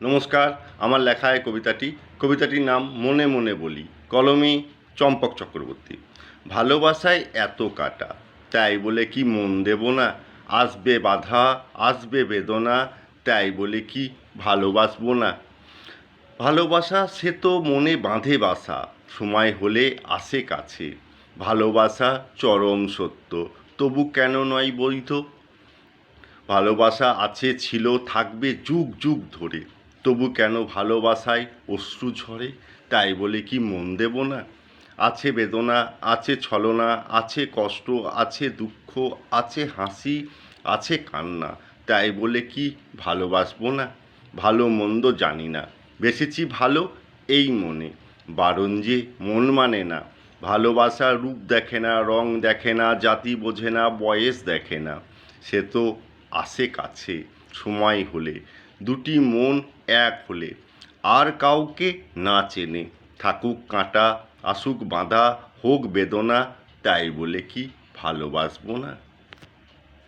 নমস্কার, আমার লেখা এই কবিতাটি। কবিতাটির নাম মনে মনে বলি, কলমে চম্পক চক্রবর্তী। ভালোবাসায় এত কাটা, তাই বলে কি মন দেব না? আসবে বাধা, আসবে বেদনা, তাই বলে কি ভালোবাসবো না? ভালোবাসা সে তো মনে বাঁধে বাসা, সময় হলে আসে কাছে। ভালোবাসা চরম সত্য, তবু কেন নয় বৈধ? ভালোবাসা আছে, ছিল, থাকবে যুগ যুগ ধরে। তবু কেন ভালোবাসায় অশ্রু ঝরে? তাই বলে কি মন দেব না? আছে বেদনা, আছে ছলনা, আছে কষ্ট, আছে দুঃখ, আছে হাসি, আছে কান্না। তাই বলে কি ভালোবাসবো না? ভালো মন্দ জানি না। বেসেছি ভালো এই মনে। বারণ যে মন মানে না। ভালোবাসা রূপ দেখে না, রং দেখে না, জাতি বোঝে না, বয়স দেখে না। সে তো আসে কাছে, সময় হলে। দুটি মন এক হলে। আর কাউকে না চেনে, থাকুক কাঁটা, আসুক বাঁধা, হোক বেদনা, তাই বলে কি ভালোবাসবো না?